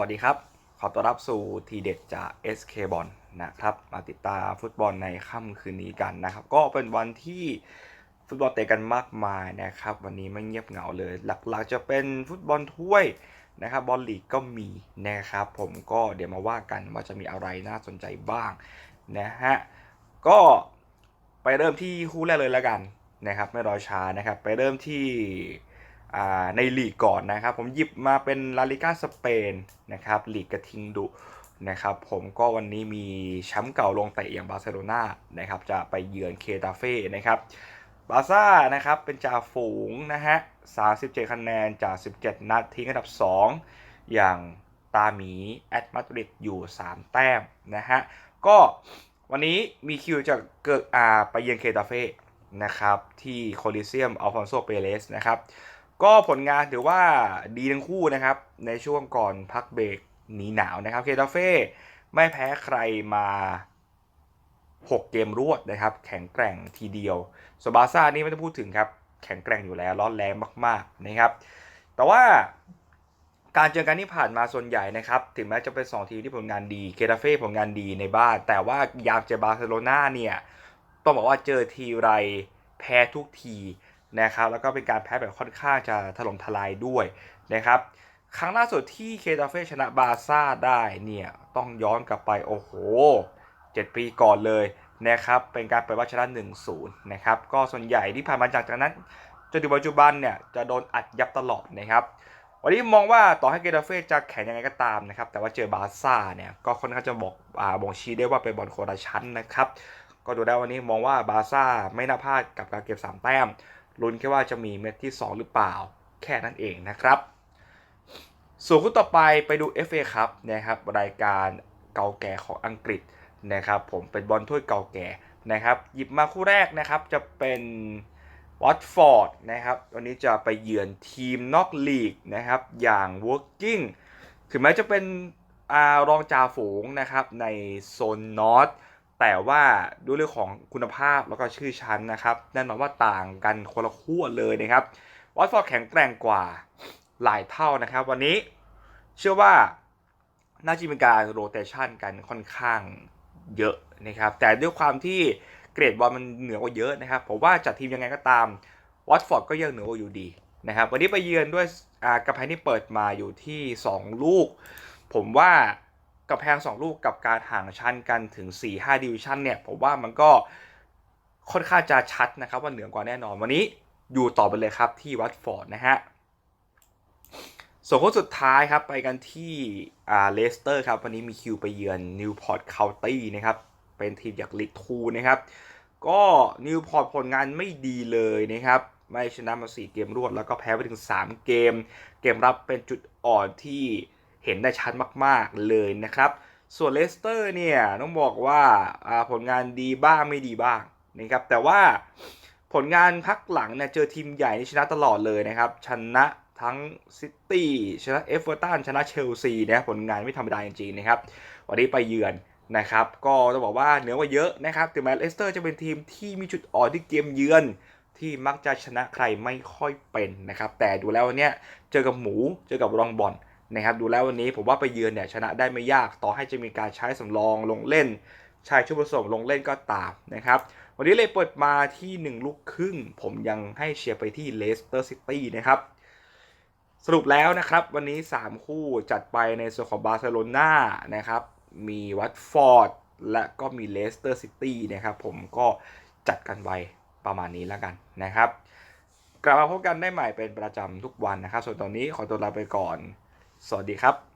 วัสดีครับ ขอต้อนรับสู่ทีเด็ดจาก SK บอลนะครับ มาติดตามฟุตบอลในค่ำคืนนี้กันนะครับ ก็เป็นวันที่ฟุตบอลเตะกันมากมายนะครับ วันนี้ไม่เงียบเหงาเลย หลักๆจะเป็นฟุตบอลถ้วยนะครับ บอลลีกก็มีนะครับ ผมก็เดี๋ยวมาว่ากันว่าจะมีอะไรน่าสนใจบ้างนะฮะ ก็ไปเริ่มที่คู่แรกเลยแล้วกันนะครับ ไม่รอช้านะครับ ไปเริ่มที่ ในลีกก่อนนะครับ ผมหยิบมาเป็นลาลิก้าสเปนนะครับลีกกระทิงดุนะครับผมก็วันนี้มีแชมป์เก่าลงเตะอย่างบาร์เซโลนานะครับจะไปเยือนเคตาเฟ่นะครับบาซ่านะครับเป็นจ่าฝูงนะฮะ 37 คะแนนจาก 17 นัดทิ้งอันดับ 2 อย่างตาหมีแอตมาดริดอยู่ 3 แต้มนะฮะ ก็วันนี้มีคิวจะเกิดอาไปเยือนเคตาเฟ่นะครับที่โคลิเซียมอัลฟอนโซเปเรสนะครับ ก็ผลงานถือว่าดีทั้งคู่นะครับ ในช่วงก่อนพักเบรกหนีหนาวนะครับเคตาเฟ่ไม่แพ้ใครมา 6 เกมรวดนะครับ แข็งแกร่งทีเดียวโซบาซ่านี่ไม่ต้องพูดถึงครับ แข็งแกร่งอยู่แล้วร้อนแรงมาก ๆนะครับ แต่ว่าการเจอกันที่ผ่านมาส่วนใหญ่นะครับ ถึงแม้จะเป็น 2 ทีมที่ผลงานดีเคตาเฟ่ผลงานดีในบ้าน แต่ว่ายามเจอบาร์เซโลนาเนี่ย ต้องบอกว่าเจอทีไรแพ้ทุกที นะครับแล้วก็เป็นการแพ้แบบค่อนข้างจะถล่มทลายด้วยนะครับครั้งล่าสุดที่เคตาเฟ่ชนะบาซ่าได้เนี่ยต้องย้อนกลับไปโอ้โห 7 ปีก่อนเลยนะครับเป็นการเปิดว่าชนะ1-0นะครับก็ส่วนใหญ่ที่ผ่านมาจากจากนั้นจนถึงปัจจุบันเนี่ยจะโดนอัดยับตลอดนะครับวันนี้มองว่าต่อให้เกตาเฟ่จะแข็งยังไงก็ตามนะครับแต่ว่าเจอบาซ่าเนี่ยก็ค่อนข้างจะบอกอ่าบ่งชี้ได้ว่าเป็นบอลโคนละชั้นนะครับก็ดูได้วันนี้มองว่าบาซ่าไม่น่าพลาดกับการเก็บ3แต้ม ลุ้นแค่ว่าจะมีเม็ดที่ 2 หรือเปล่าแค่นั้นเองนะครับ ส่วนคู่ต่อไปไปดู FA ครับนะครับรายการเก่าแก่ของอังกฤษนะครับผมเป็นบอลถ้วยเก่าแก่นะครับหยิบมาคู่แรกนะครับจะเป็นวัตฟอร์ดนะครับวันนี้จะไปเยือนทีมนอกลีกนะครับอย่าง Working ถึงแม้จะเป็นอารองจ่าฝูงนะครับในโซนนอต แต่ว่าด้วยเรื่องของคุณภาพแล้วก็ชื่อชั้นนะครับแน่นอนว่าต่างกันคนละขั้วเลยนะครับวัตฟอร์ดแข็งแกร่งกว่าหลายเท่านะครับ วันนี้เชื่อว่าน่าจะมีการโรเตชันกันค่อนข้างเยอะนะครับ แต่ด้วยความที่เกรดบอลมันเหนือกว่าเยอะนะครับผมว่าจัดทีมยังไงก็ตามวัตฟอร์ดก็ยังเหนือกว่าอยู่ดีนะครับวันนี้ไปเยือนด้วยกระแพงที่เปิดมาอยู่ที่ 2 ลูก ผมว่า กับแพง 2 ลูกกับการห่างชั้นกันถึง 4-5ดิวิชั่นเนี่ยผมว่ามันก็ค่อนข้างจะชัดนะครับว่าเหนือกว่าแน่นอนวันนี้อยู่ต่อไปเลยครับที่วัตฟอร์ดนะฮะส่วนคู่สุดท้ายครับไปกันที่อ่าเลสเตอร์ครับวันนี้มีคิวไปเยือนนิวพอร์ตเคาน์ตี้นะครับเป็นทีมจากลีกทูนะครับก็นิวพอร์ตผลงานไม่ดีเลยนะครับไม่ชนะมา 4 เกมรวดแล้วก็แพ้ไปถึง 3 เกม เกมรับเป็นจุดอ่อนที่ เห็นได้ชัดมากๆเลยนะครับ ส่วนเลสเตอร์เนี่ยต้องบอกว่าผลงานดีบ้างไม่ดีบ้างนะครับแต่ว่าผลงานพักหลังเนี่ยเจอทีมใหญ่นี่ชนะตลอดเลยนะครับ ชนะทั้งซิตี้ชนะเอฟเวอร์ตันชนะเชลซีนะผลงานไม่ธรรมดาจริงๆนะครับ วันนี้ไปเยือนนะครับ ก็ต้องบอกว่าเหนือกว่าเยอะนะครับถึงแม้เลสเตอร์จะเป็นทีมที่มีจุดอ่อนที่เกมเยือน ที่มักจะชนะใครไม่ค่อยเป็นนะครับ แต่ดูแล้ววันเนี้ยเจอกับหมูเจอกับรองบอล นะครับดูแล้ววันนี้ผมว่าไปเยือนเนี่ยชนะได้ไม่ยากต่อให้จะมีการใช้สำรองลงเล่น ใช้ชุดผสมลงเล่นก็ตามนะครับวันนี้เลยเปิดมาที่ 1 ลูกครึ่ง ผมยังให้เชียร์ไปที่เลสเตอร์ซิตี้นะครับสรุปแล้วนะครับวันนี้ 3 คู่จัดไปในส่วนของบาร์เซโลนานะครับมีวัตฟอร์ดและก็มีเลสเตอร์ซิตี้นะครับผมก็จัดกันไว้ประมาณนี้แล้วกันนะครับ กลับมาพบกันได้ใหม่เป็นประจำทุกวันนะครับ ส่วนตอนนี้ขอตัวลาไปก่อน สวัสดีครับ